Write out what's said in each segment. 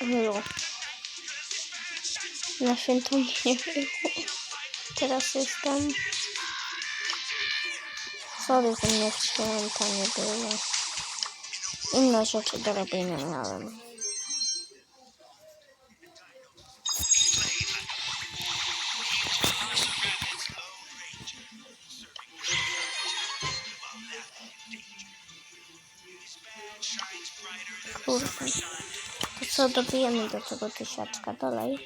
było. Na święto nie było. Teraz jestem... Sorry, że mnie w święta nie było. Inne rzeczy do robienia miałem. Dobijemy do tego tysiaczka dalej.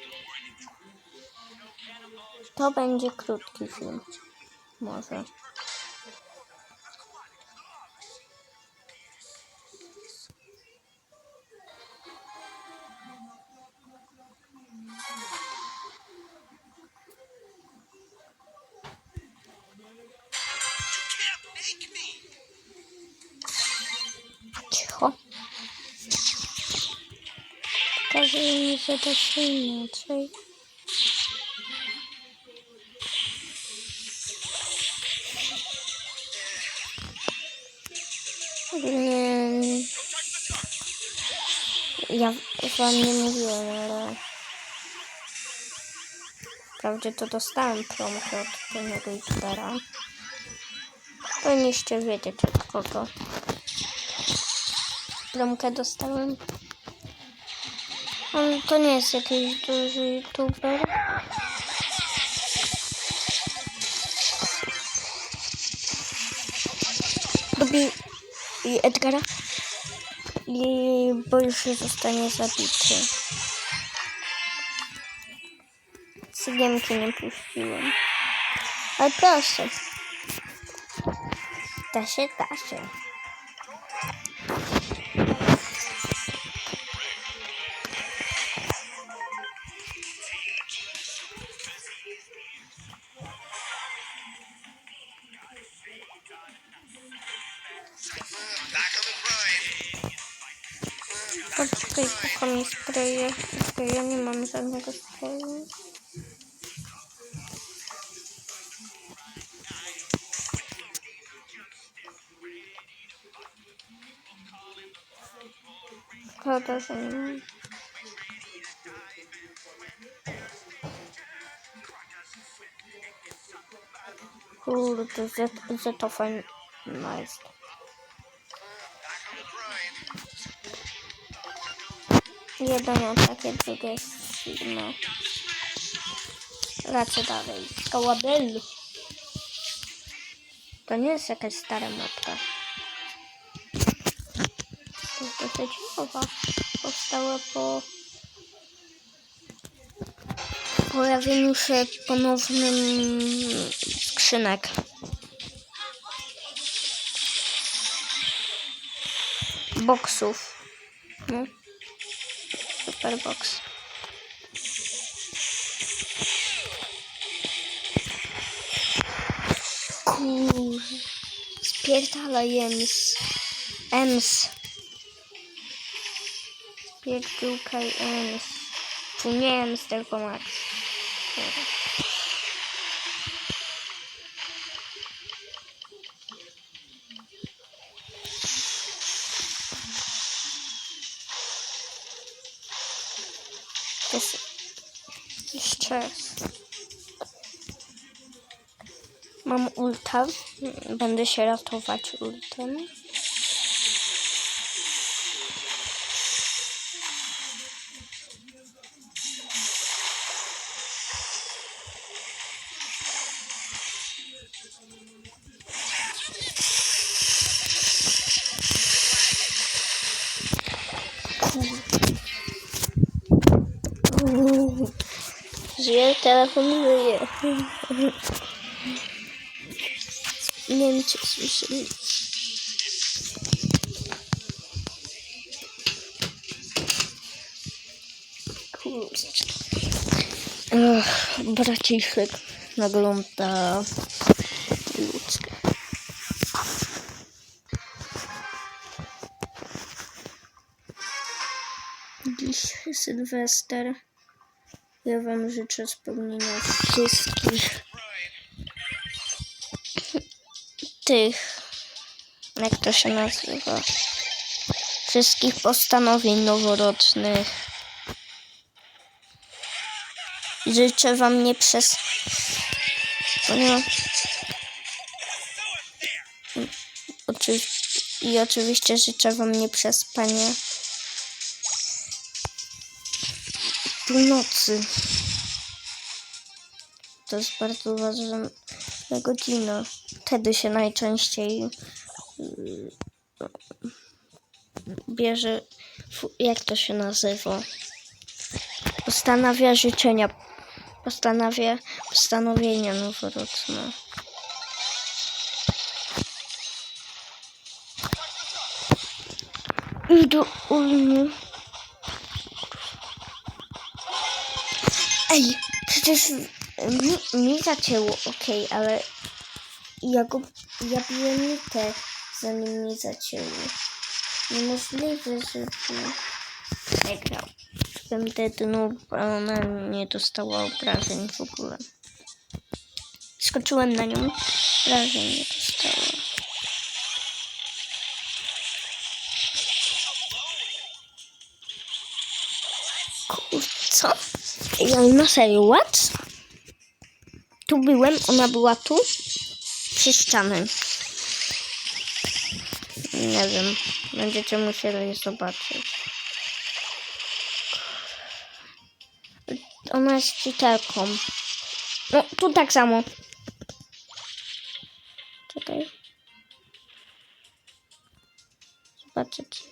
To będzie krótki film. Może. Cicho. Pokażę mi, że to się inaczej. Nie. Ja wam nie mówiłem, ale... Wprawdzie to dostałem promkę od pewnego youtubera. Powinniście wiedzieć od kogo. Promkę dostałem. On to nie jest jakiś duży youtuber. Lubi i Edgara. I bo już zostanie zabity. Cygiemki nie puściłem. Proszę. Da się, da się. Back on kocha mi spreje. Poczekaj, ja nie mam żadnego sprayu. Szkoda, że nie mam. Kurde, Z, Z to fajna jest. Jedno takie, drugie silne. Lecę dalej. Kałabel. To nie jest jakaś stara mapka. To jest dosyć nowa. Powstała po pojawieniu się ponownym skrzynek. Boksów. No. Superbox. Kur... Spierdalaj Ems. Ems. Spierdukaj Ems. Tu nie Ems, tylko Max. Dobra. To jest jeszcze mam ulta. Będę się ratować ultem. Żyje. Nie wiem, czy słyszymy. Kurczę. Braciszek nagląda ludzkie. Dziś Sylwester. Ja wam życzę spełnienia wszystkich tych, jak to się nazywa, wszystkich postanowień noworocznych. Życzę wam nie przez... Oczy... I oczywiście życzę wam nie przespania. Północy. To jest bardzo ważna godzina. Wtedy się najczęściej y, bierze, jak to się nazywa? Postanawia życzenia, postanawia postanowienia noworoczne. I do. Ej, przecież mi, mi zacięło, okej, ale ja go, ja biłem mitę, zanim mi zacięło. Niemożliwe, żeby przegrał. Żebym dednął, a ona nie dostała obrażeń w ogóle. Skoczyłem na nią, obrażeń nie dostała. Kur, co? Ej, na serio, what? Tu byłem, ona była tu, przy ściany. Nie wiem, będziecie musieli zobaczyć. Ona jest cheaterką. No, tu tak samo. Czekaj. Zobaczycie.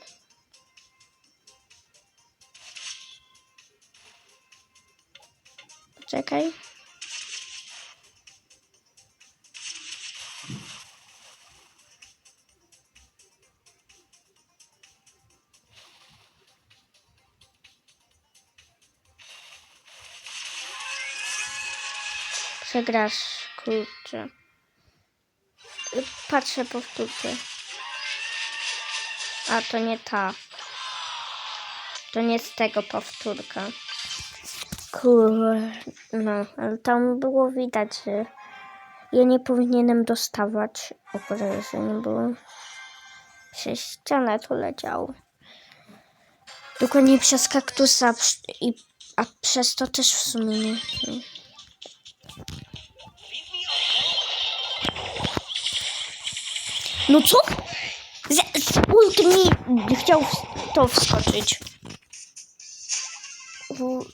Poczekaj. Przegrasz, kurczę. Patrzę powtórkę. A, to nie ta. To nie z tego powtórka. Kurde, no, ale tam było widać, że ja nie powinienem dostawać obrażeń, bo przez ścianę to leciało. Dokładnie przez kaktusa, i, a przez to też w sumie nie. nie. No co? Z, z ult mi chciał to wskoczyć.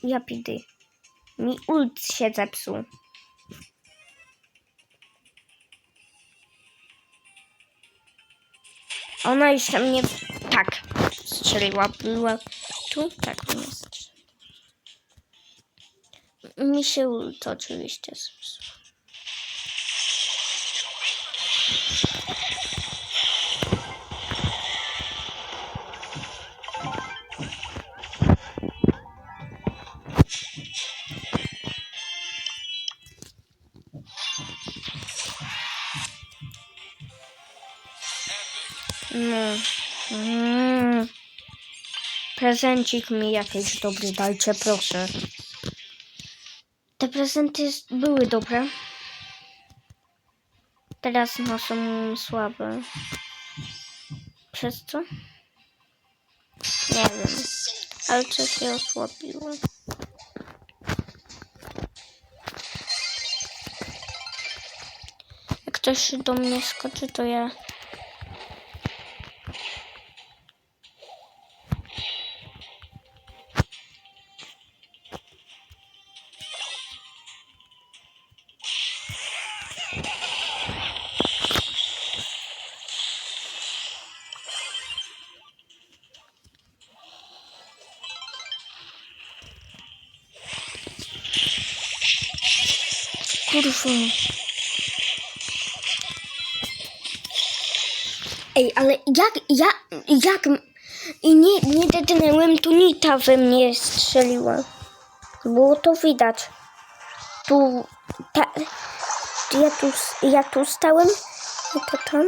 Ja pidy. Mi ult się zepsuł. Ona jeszcze mnie tak strzeliła. Była tu? Tak, mnie strzeliła. Mi się ult oczywiście zepsuł. No. Mm. Prezencik mi jakiś dobry dajcie, proszę. Te prezenty były dobre. Teraz no są słabe. Przez co? Nie wiem. Ale coś się osłabiło. Jak ktoś do mnie skoczy, to ja Kurwa. Ej, ale jak, ja, jak, i nie, nie dednęłem, tu nita we mnie strzeliła. Było to widać. Tu, ta, ja tu, ja tu stałem, i to tam.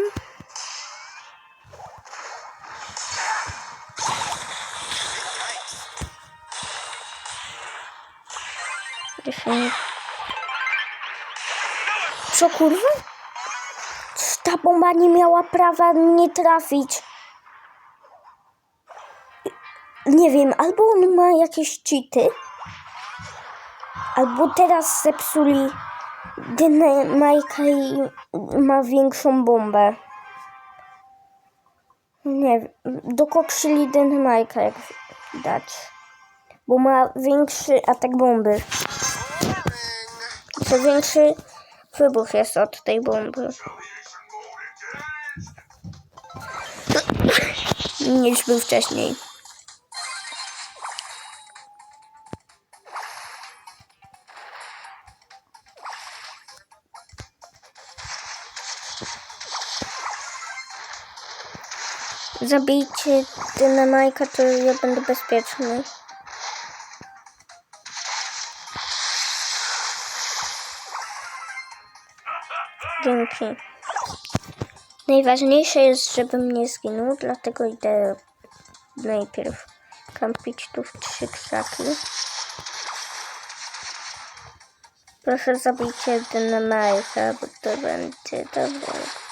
Defini- Co kurwa? Ta bomba nie miała prawa mnie trafić. Nie wiem, albo on ma jakieś cheaty, Albo teraz zepsuli dynamajka i ma większą bombę. Nie wiem, dokokszyli dynamajka jak widać. Bo ma większy atak bomby. Co większy wybuch jest od tej bomby. Niż był wcześniej. Zabijcie dynamajka, to ja będę bezpieczny. Dzięki. Najważniejsze jest, żebym nie zginął, dlatego idę najpierw kampić tu w trzy krzaki. Proszę zabijcie dynamajka, bo to będzie dobre.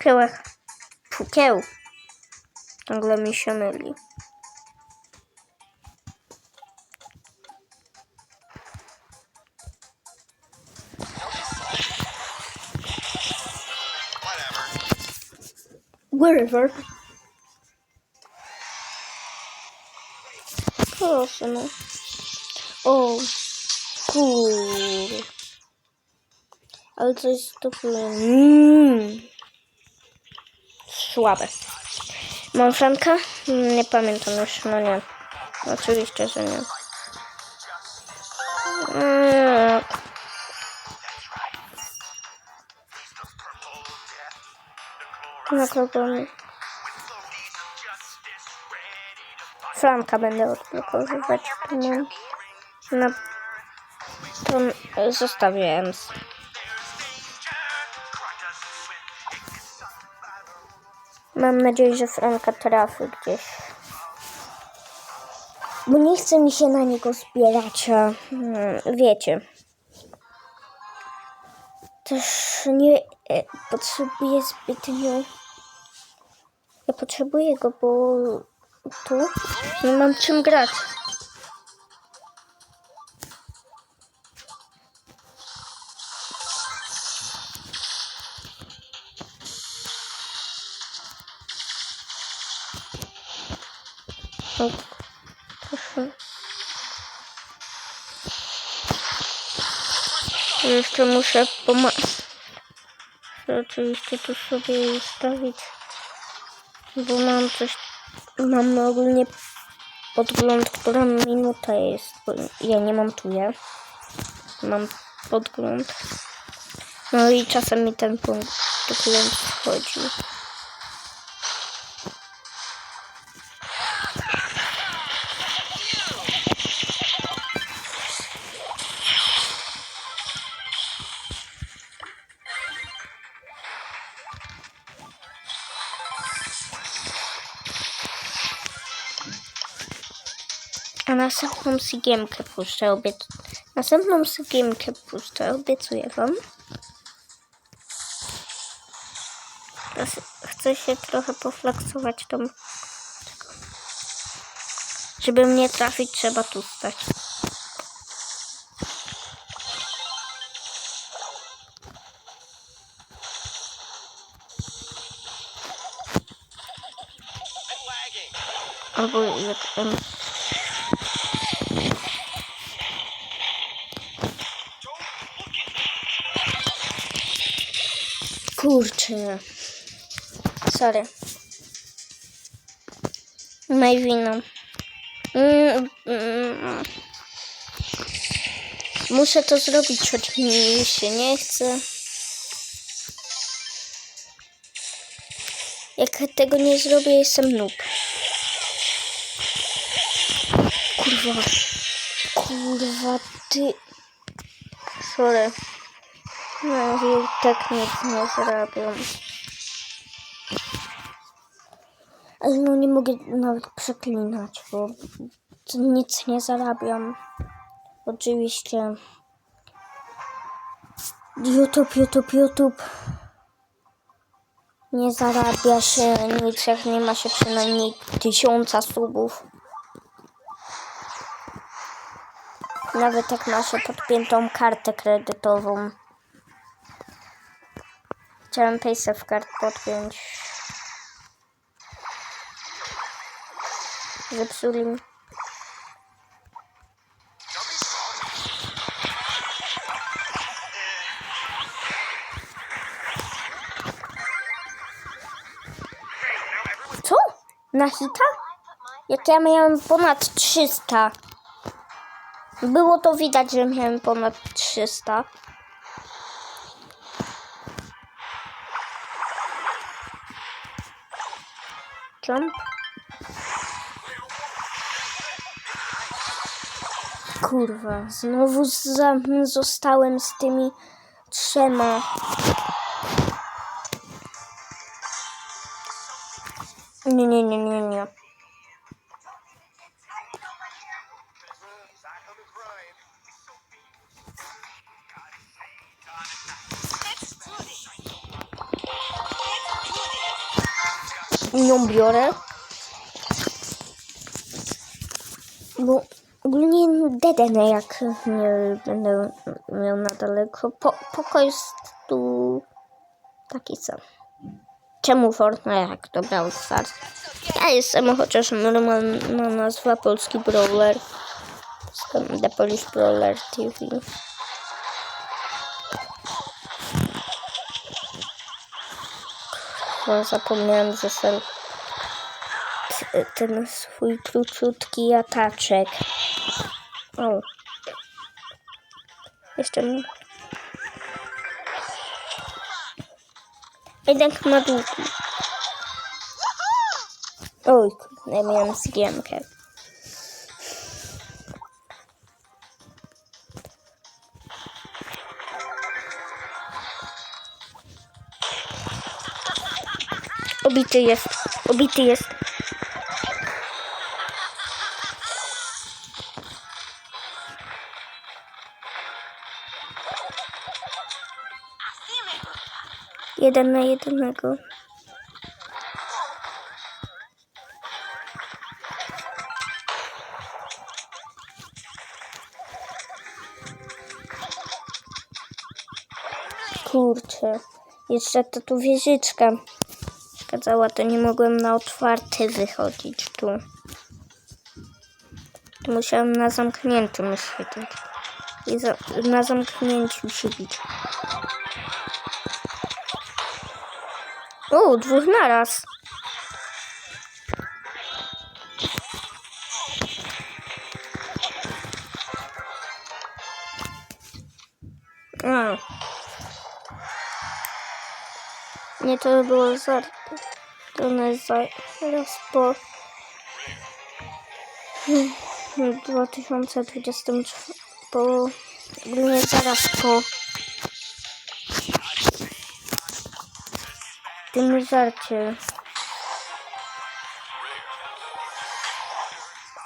Whatever. Kiełek. Fu, kieł. Ciągle mi się. Whatever. Wherever. Proszę no. O, kur. Ale coś to mm. Słabe. Mam? Nie pamiętam już, no nie. Oczywiście, że nie. Mm. Na kogo mi? Franka będę odblokowywać. Mam na to zostawię. Mam nadzieję, że Franka trafi gdzieś. Bo nie chce mi się na niego zbierać, hmm, wiecie. Też nie e, potrzebuję zbytnio. Ja potrzebuję go, bo tu nie mam czym grać. Jeszcze muszę pomagać. Oczywiście tu sobie ustawić, bo mam coś, mam ogólnie podgląd, która minuta jest, ja nie montuję. Mam podgląd. No i czasem mi ten punkt podgląd wchodzi. Następną sygiemkę puszczę, obiec... Następną sygiemkę puszczę, obiecuję wam. Teraz Chcę się trochę poflaksować tą... Żeby mnie trafić, trzeba tu stać. Albo jak... em, Kurczę. Sorry. Moje wino. Mm, mm. Muszę to zrobić, choć mi się nie chce. Jak tego nie zrobię, jestem noob. Kurwa. Kurwa, ty... Sorry. No, i tak nic nie zrobią. Ale no nie mogę nawet przeklinać, bo nic nie zarabiam. Oczywiście. YouTube, YouTube, YouTube. Nie zarabia się nic, jak nie ma się przynajmniej tysiąca subów. Nawet jak ma się podpiętą kartę kredytową. Chciałem Paysafe Card podpiąć. Zepsuli mi. Co? Na hita? Jak ja miałem ponad 300. Było to widać, że miałem ponad 300. Jump. Kurwa, znowu za, zostałem z tymi trzema. Nie, nie, nie, nie, nie. Biorę. Bo ogólnie dedenę jak nie będę miał na daleko. Po, pokój jest tu taki sam. Czemu Fortnite jak to Brawl Stars? Ja jestem chociaż normalna nazwa polski brawler. Skąd The Polish Brawler TV. Kurwa, zapomniałem, że sen ten swój króciutki ataczek. O. Jeszcze. Jednak ma długi. Oj, kurde, miałem zgiemkę. Obity jest, obity jest. Jeden na jednego. Kurczę, jeszcze to tu wieżyczka kazała, to nie mogłem na otwarte wychodzić tu. Musiałem na zamkniętym siedzieć. I za, na zamknięciu siedzieć. O, dwóch naraz. A. Nie, to było za... To jest za... Zaraz po... W 2024... Po... Nie, zaraz po... Tym żarcie.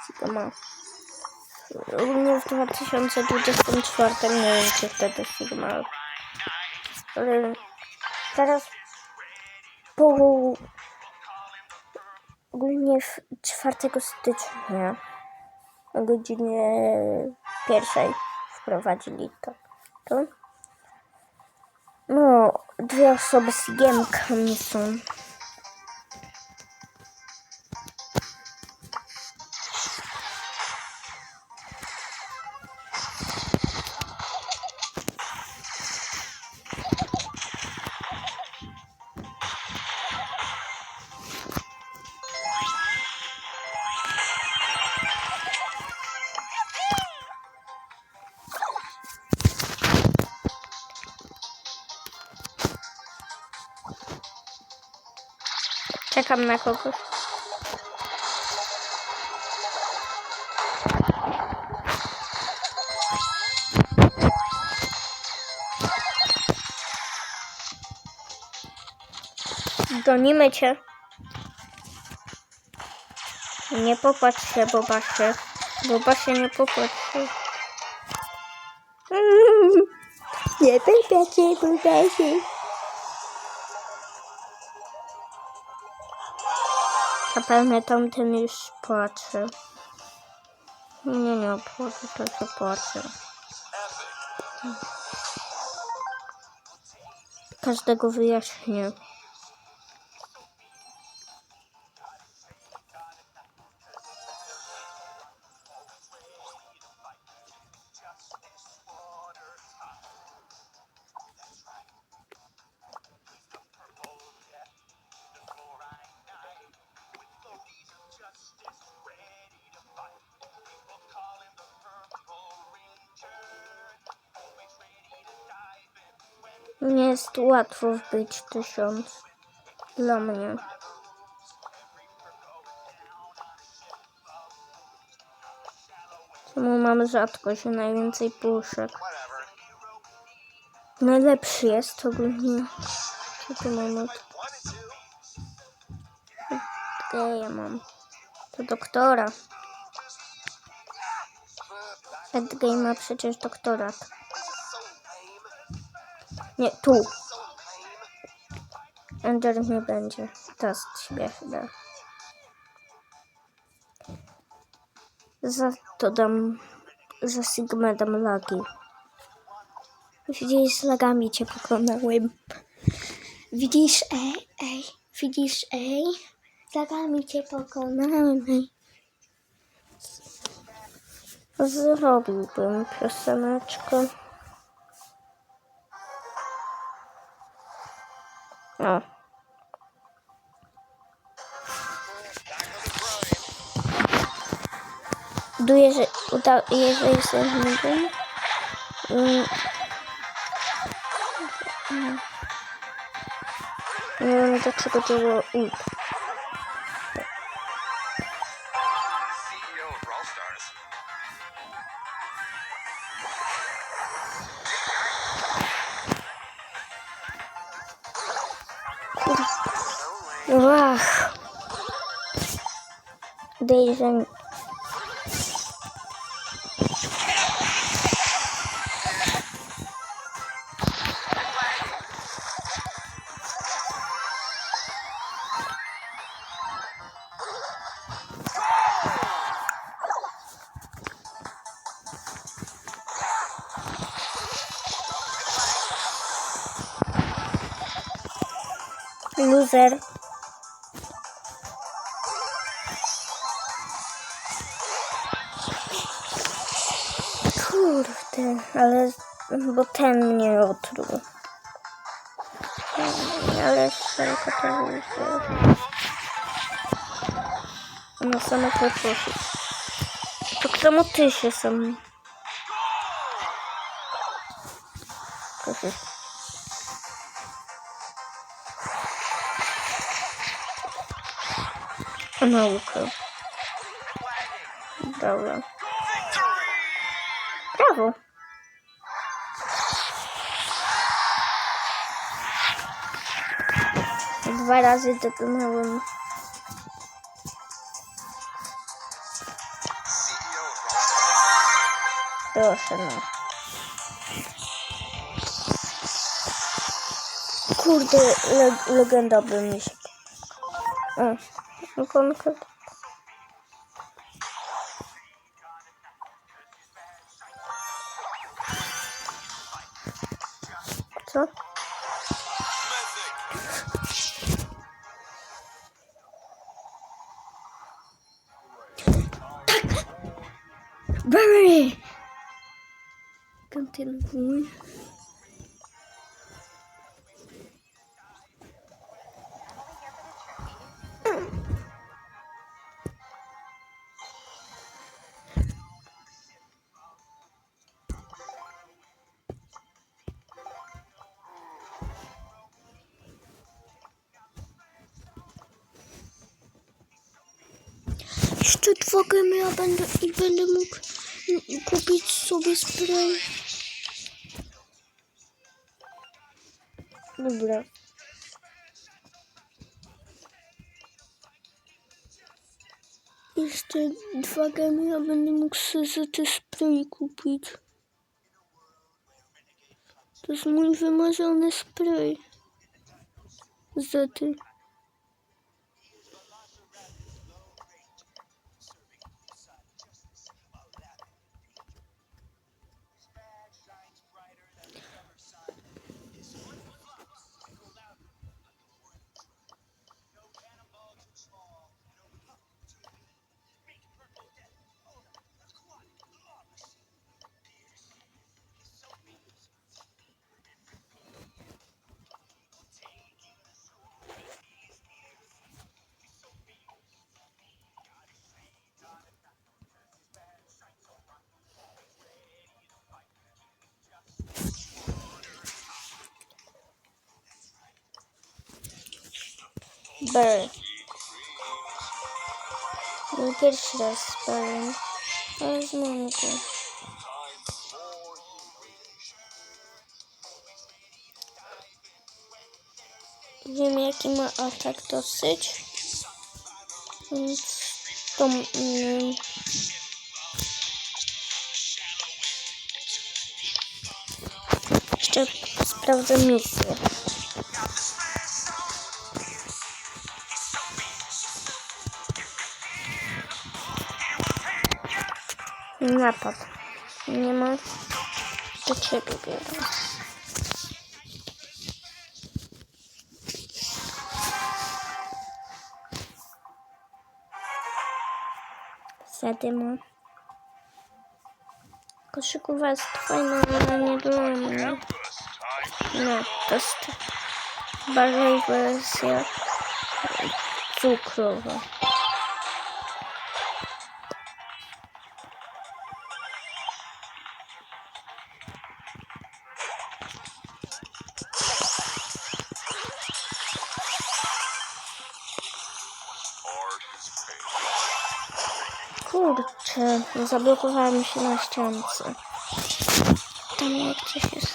Sigma. Ogólnie w 2024 nie wiem, czy wtedy Sigma. Ale teraz po ogólnie w 4 stycznia o godzinie pierwszej wprowadzili to. to. No, dwie osoby z Czekam na kogoś. Gonimy cię. Nie popatrz się, bo się. Boba się nie popatrzy. Nie pytacie, pewnie tamten już płacze. Nie, nie obchodzi, to się płacze. Każdego wyjaśnię. Nie jest łatwo wbić tysiąc. Dla mnie. Czemu mam rzadkość najwięcej puszek? Najlepszy jest ogólnie. Co tu mam od to. geja mam? To doktora. Edgame ma przecież doktorat. Nie, tu. Ender nie będzie. Teraz śmieszne. Za to dam... Za Sigmę dam lagi. Widzisz, z lagami cię pokonałem. Widzisz, ej, ej. Widzisz, ej. Lagami cię pokonałem. Zrobiłbym pioseneczkę. O. Duję, że uda, jeżeli sobie nie wiem. Mm. Вах. Да Де bo ten mnie otruł. Ale szeroko to wyjdzie. No same to poszło. To czemu ty się sam... Proszę. Naukę. Dobra. Brawo. Dwa razy dokonałem. CEO of Brawl Stars. Proszę no. Kurde, le legenda by mi się... O, ikonka. Co? Very. Kontynuuj. Jeszcze dwa gemy ja będę i będę kupić sobie spray. Dobra. Jeszcze dwa gemy, ja będę mógł sobie za te spray kupić. To jest mój wymarzony spray. Za. Bear. Mój pierwszy raz Bearem. Ale znam go. Wiem jaki ma atak dosyć. Więc to... Mm, jeszcze sprawdzę misję. Napad. Nie ma. Do ciebie biorę. Zadyma. Koszykowa jest fajna, ale nie dla mnie. No, to jest bardziej wersja cukrowa. Zablokowałem się na ściance. Tam gdzieś jest.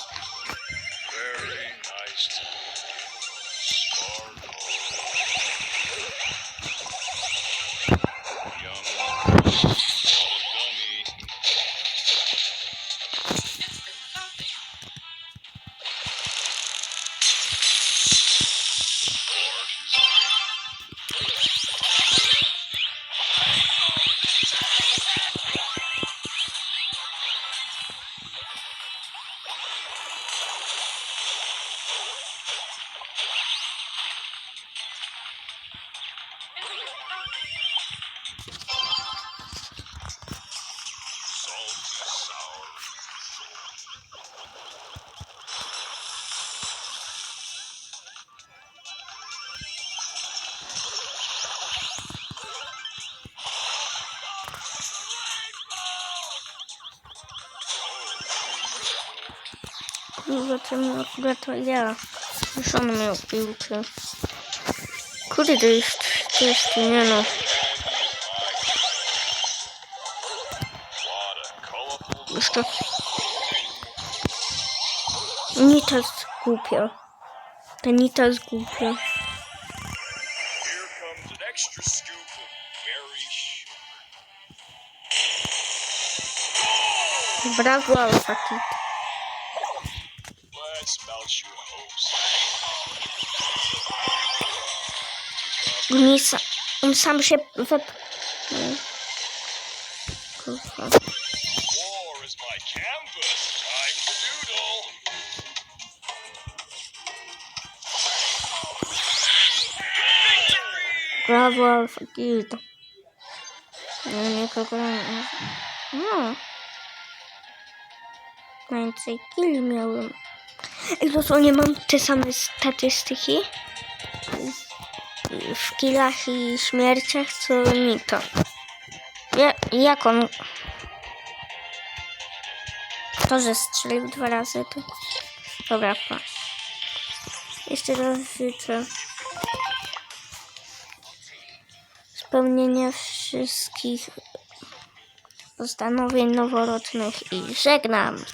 Czemu akurat to ja? Już on miał piłkę. Kurde, to jest, to jest, nie no. Colorful Jeszcze... Nita jest głupia. Ta Nita jest głupia. Here comes an Nie. On sam się wep... Kurwa. To. Brawo, Alpha Kid. Nie wiem, jakiego... No. Najwięcej killi miałem. I dosłownie mam te same statystyki w killach i śmierciach, co Nito. Ja, jak on... To, że strzelił dwa razy, to... Dobra, pa. Jeszcze raz życzę spełnienia wszystkich postanowień noworocznych i żegnam.